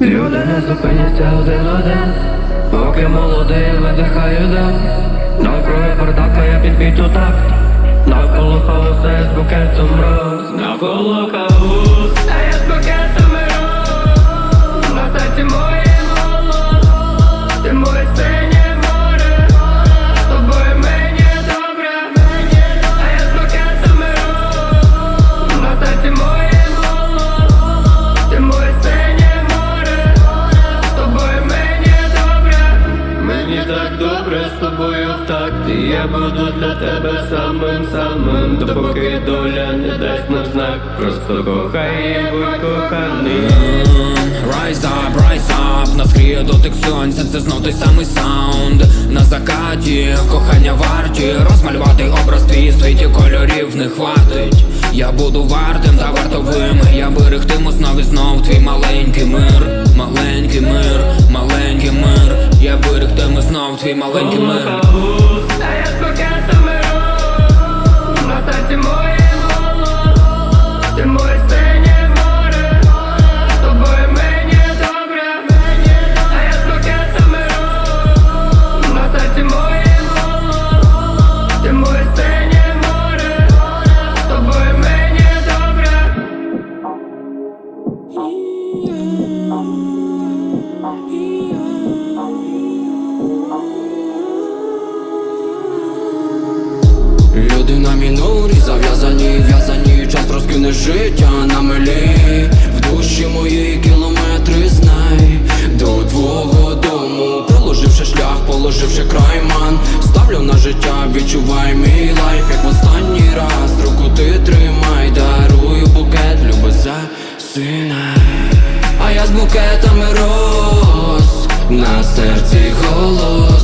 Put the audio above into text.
Люди не зупиняться один один Поки молодий видихаю дим. Навкруги бардака, я підбіту такт Навколо хаоса, з букетом роз. Навколо хаос, так добре з тобою в такті Я буду для тебе самим самим. Допоки доля не дасть нам знак Просто кохай будь коханий. Rise up, rise up, нас гріє дотик сонця, це знов той самий саунд. На закаті, кохання варті Розмалювати образ твій світі кольорів не хватить. Я буду вартим та вартовим Я берегтиму знов і знов твій маленький мир твій маленький мир Люди на мінорі зав'язані, в'язані, час розкине життя на милі. В душі мої кілометри знай. До твого дому Проложивши шлях, положивши край ман. Ставлю на життя, відчувай мій лайф Як в останній раз. Руку ти тримай Дарую букет, люби за сина. А я з букетами роз На серці голос